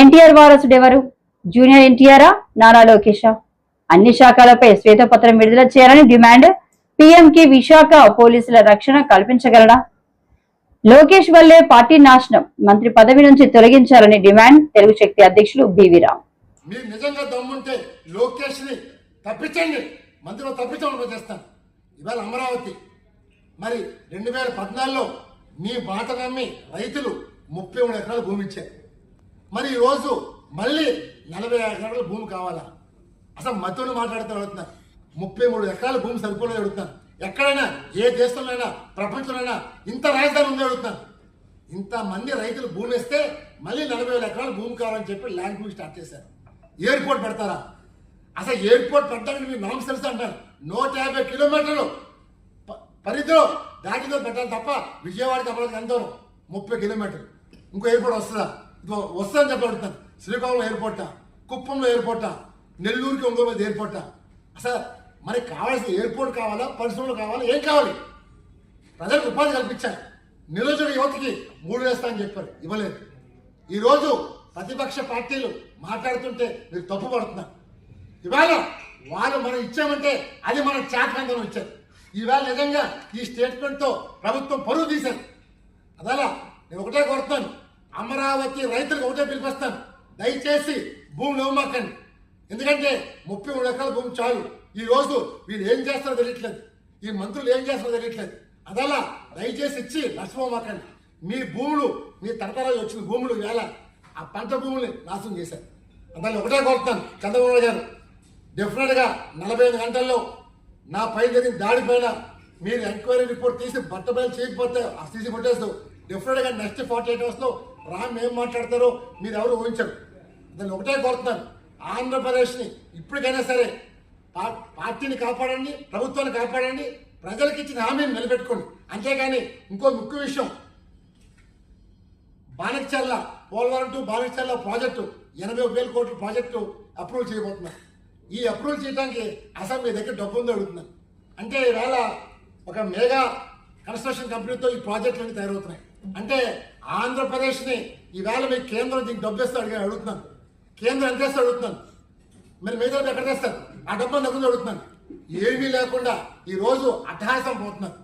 ఎన్టీఆర్ వారసుడు ఎవరు జూనియర్ ఎన్టీఆరా? నారా లోకేషా అన్ని శాఖలపై శ్వేతపత్రం విడుదల చేయాలని డిమాండ్ పీఎంకి విశాఖ పోలీసుల రక్షణ కల్పించగలడా? లోకేష్ వల్లే పార్టీ నాశనం మంత్రి పదవి నుంచి తొలగించాలని డిమాండ్ తెలుగు శక్తి అధ్యక్షులు బివి రామ్. మీరు నిజంగా దమ్ముంటే లోకేష్ని తప్పించండి. మంత్రిలో తప్పించడం చేస్తాను ఇవాళ అమరావతి. మరి రెండు వేల పద్నాలుగులో మీ బాట నమ్మి రైతులు ముప్పై మూడు ఎకరాలు భూమి ఇచ్చారు. మరి ఈరోజు మళ్ళీ నలభై ఎకరాల భూమి కావాలా? అసలు మధ్యలో మాట్లాడుతూ అడుగుతున్నారు ముప్పై మూడు ఎకరాల భూమి సరిపోలేదు అడుగుతున్నారు ఎక్కడైనా ఏ దేశంలోనైనా ప్రపంచంలోనైనా ఇంత రాజధాని ఉంది అడుగుతున్నారు ఇంత మంది రైతులు భూమి ఇస్తే మళ్ళీ నలభై వేల ఎకరాల భూమి కావాలని చెప్పి ల్యాండ్ భూమి స్టార్ట్ చేశారు. ఎయిర్పోర్ట్ పెడతారా? అసలు ఎయిర్పోర్ట్ పెట్టడానికి మీ నామ్స్ తెలుసు అంటారు? నూట యాభై కిలోమీటర్లు ప- పరిధిలో దాటితో పెట్టాలి తప్ప విజయవాడకి అమరావతికి ఎంత దూరం ముప్పై కిలోమీటర్లు. ఇంకో ఎయిర్పోర్ట్ వస్తుందా? వస్తాను వస్తుందని శ్రీకాకుళం ఎయిర్పోర్టా? కుప్పంలో ఎయిర్పోర్టా? నెల్లూరుకి ఒంగోలు ఎయిర్పోర్టా? అసలు మనకి కావాల్సిన ఎయిర్పోర్ట్ కావాలా? పరిశ్రమలు కావాలా? ఏం కావాలి? ప్రజలకు ఉపాధి కల్పించాలి. నిరుద్యోగ యువతకి మూడు వేస్తా అని చెప్పారు. ఇవ్వలేదు. ఈరోజు ప్రతిపక్ష పార్టీలు మాట్లాడుతుంటే మీరు తప్పు పడుతున్నారు. ఇవాళ వాళ్ళు మనం ఇచ్చామంటే అది మన చాటకందరం ఇచ్చారు. ఈవేళ నిజంగా ఈ స్టేట్మెంట్తో ప్రభుత్వం పరువు తీశారు. అదలా నేను ఒకటే కోరుతాను వచ్చి రైతులకు ఒకటే పిలిపిస్తాను దయచేసి భూములు ఇవ్వమాకండి ఎందుకంటే ముప్పై మూడు ఎకరాల భూమి చాలు. ఈ రోజు వీళ్ళు ఏం చేస్తారో తెలియట్లేదు. ఈ మంత్రులు ఏం చేస్తారో తెలియట్లేదు. అదలా దయచేసి ఇచ్చి నష్టపోమాకండి. మీ భూములు మీ తరతరాలు వచ్చిన భూములు వేళ ఆ పంట భూముల్ని నాశనం చేశారు. అందులో ఒకటే కోరుతాను చంద్రబాబు నాయుడు గారు డెఫినెట్గా నలభై ఐదు గంటల్లో నా పై జరిగిన దాడి పైన మీరు ఎంక్వైరీ రిపోర్ట్ తీసి బట్ట బయలు చేయకపోతే ఆ సీసీ కొట్టేస్తూ డెఫినెట్గా నెక్స్ట్ ఫార్టీ ఎయిట్ అవర్స్లో రామ్ ఏం మాట్లాడతారో మీరు ఎవరు ఊహించరు. దాన్ని ఒకటే కోరుతున్నాను ఆంధ్రప్రదేశ్ని ఇప్పటికైనా సరే పా- పార్టీని కాపాడండి ప్రభుత్వాన్ని కాపాడండి ప్రజలకు ఇచ్చిన హామీని నిలబెట్టుకోండి. అంతేగాని ఇంకో ముఖ్య విషయం బాణక్చర్ల పోలవరం టు బాణక్చర్ల ప్రాజెక్టు ఎనభై వేల కోట్ల ప్రాజెక్టు అప్రూవల్ చేయబోతున్నారు. ఈ అప్రూవల్ చేయడానికి అసలు మీ దగ్గర డబ్బు ఉందో అడుగుతున్నాను. అంటే ఈవేళ ఒక మెగా కన్స్ట్రక్షన్ కంపెనీతో ఈ ప్రాజెక్టులన్నీ తయారవుతున్నాయి. అంటే ఆంధ్రప్రదేశ్ని ఈవేళ మీ కేంద్రం దీనికి డబ్బు అడిగి అడుగుతున్నాను. కేంద్రం ఎంత ఇస్తే అడుగుతున్నాను. మరి మిగతా ఎక్కడ తెస్తారు? ఆ డబ్బు దగ్గర అడుగుతున్నాను. ఏమీ లేకుండా ఈరోజు అట్టహాసం పోతున్నారు.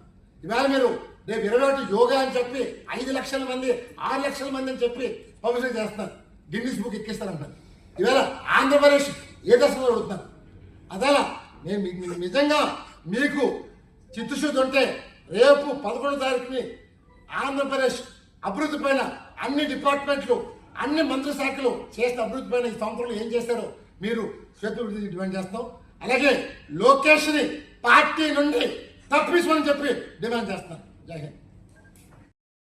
ఈవేళ మీరు రేపు ఇరవై ఒకటి యోగా అని చెప్పి ఐదు లక్షల మంది ఆరు లక్షల మంది అని చెప్పి పబ్లిసిటీ చేస్తున్నారు. గిన్నీస్ బుక్ ఎక్కిస్తారంటారు. ఈవేళ ఆంధ్రప్రదేశ్ ఏ దశలో అడుగుతున్నాను అదేలా నేను నిజంగా మీకు చిత్తశుద్ధి ఉంటే రేపు పదకొండు తారీఖుని ఆంధ్రప్రదేశ్ అభివృద్ధి పైన అన్ని డిపార్ట్మెంట్లు అన్ని మంత్రి శాఖలు చేసిన అభివృద్ధి పైన ఈ సంవత్సరంలో ఏం చేశారో మీరు శ్వేత డిమాండ్ చేస్తాం. అలాగే లోకేష్ని పార్టీ నుండి తప్పించమని చెప్పి డిమాండ్ చేస్తాను జై హింద్.